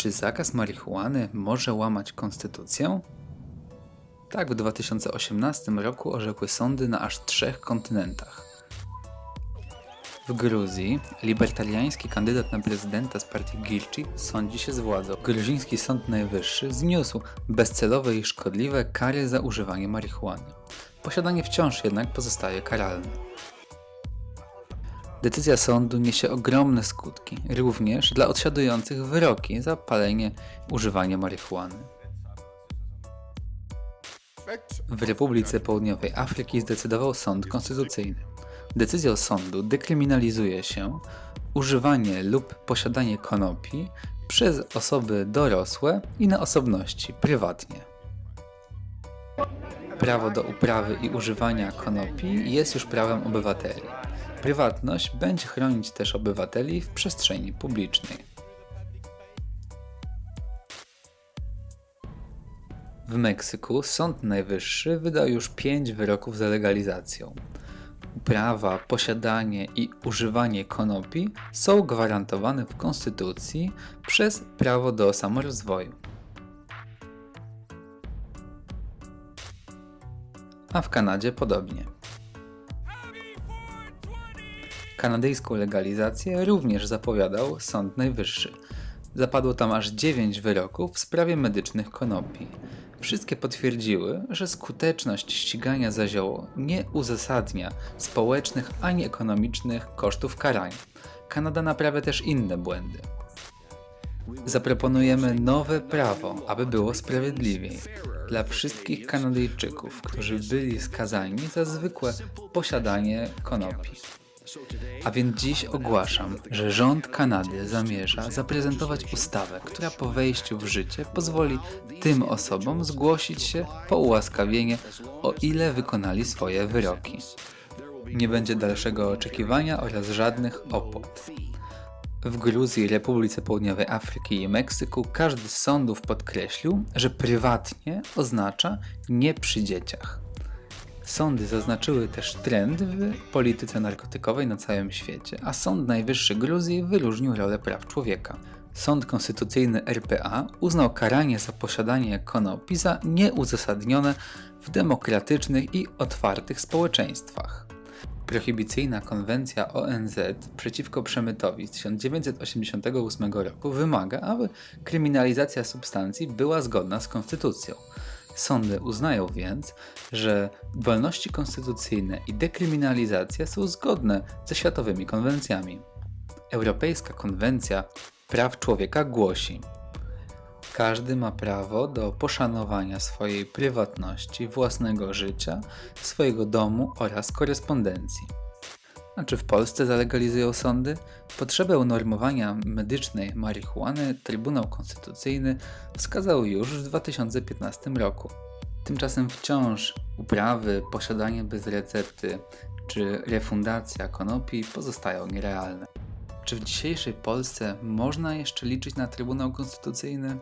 Czy zakaz marihuany może łamać konstytucję? Tak w 2018 roku orzekły sądy na aż trzech kontynentach. W Gruzji libertariański kandydat na prezydenta z partii Gilchi sądzi się z władzą. Gruziński Sąd Najwyższy zniósł bezcelowe i szkodliwe kary za używanie marihuany. Posiadanie wciąż jednak pozostaje karalne. Decyzja sądu niesie ogromne skutki, również dla odsiadujących wyroki za palenie i używanie marihuany. W Republice Południowej Afryki zdecydował sąd konstytucyjny. Decyzją sądu dekryminalizuje się używanie lub posiadanie konopi przez osoby dorosłe i na osobności prywatnie. Prawo do uprawy i używania konopi jest już prawem obywateli. Prywatność będzie chronić też obywateli w przestrzeni publicznej. W Meksyku Sąd Najwyższy wydał już pięć wyroków za legalizacją. Uprawa, posiadanie i używanie konopi są gwarantowane w Konstytucji przez prawo do samorozwoju. A w Kanadzie podobnie. Kanadyjską legalizację również zapowiadał Sąd Najwyższy. Zapadło tam aż 9 wyroków w sprawie medycznych konopi. Wszystkie potwierdziły, że skuteczność ścigania za zioło nie uzasadnia społecznych ani ekonomicznych kosztów karania. Kanada naprawia też inne błędy. Zaproponujemy nowe prawo, aby było sprawiedliwiej. Dla wszystkich Kanadyjczyków, którzy byli skazani za zwykłe posiadanie konopi. A więc dziś ogłaszam, że rząd Kanady zamierza zaprezentować ustawę, która po wejściu w życie pozwoli tym osobom zgłosić się po ułaskawienie, o ile wykonali swoje wyroki. Nie będzie dalszego oczekiwania oraz żadnych opłat. W Gruzji, Republice Południowej Afryki i Meksyku każdy z sądów podkreślił, że prywatnie oznacza nie przy dzieciach. Sądy zaznaczyły też trend w polityce narkotykowej na całym świecie, a Sąd Najwyższy Gruzji wyróżnił rolę praw człowieka. Sąd Konstytucyjny RPA uznał karanie za posiadanie konopi za nieuzasadnione w demokratycznych i otwartych społeczeństwach. Prohibicyjna konwencja ONZ przeciwko przemytowi z 1988 roku wymaga, aby kryminalizacja substancji była zgodna z konstytucją. Sądy uznają więc, że wolności konstytucyjne i dekryminalizacja są zgodne ze światowymi konwencjami. Europejska Konwencja Praw Człowieka głosi: Każdy ma prawo do poszanowania swojej prywatności, własnego życia, swojego domu oraz korespondencji. A czy w Polsce zalegalizują sądy? Potrzebę unormowania medycznej marihuany Trybunał Konstytucyjny wskazał już w 2015 roku. Tymczasem wciąż uprawy, posiadanie bez recepty czy refundacja konopi pozostają nierealne. Czy w dzisiejszej Polsce można jeszcze liczyć na Trybunał Konstytucyjny?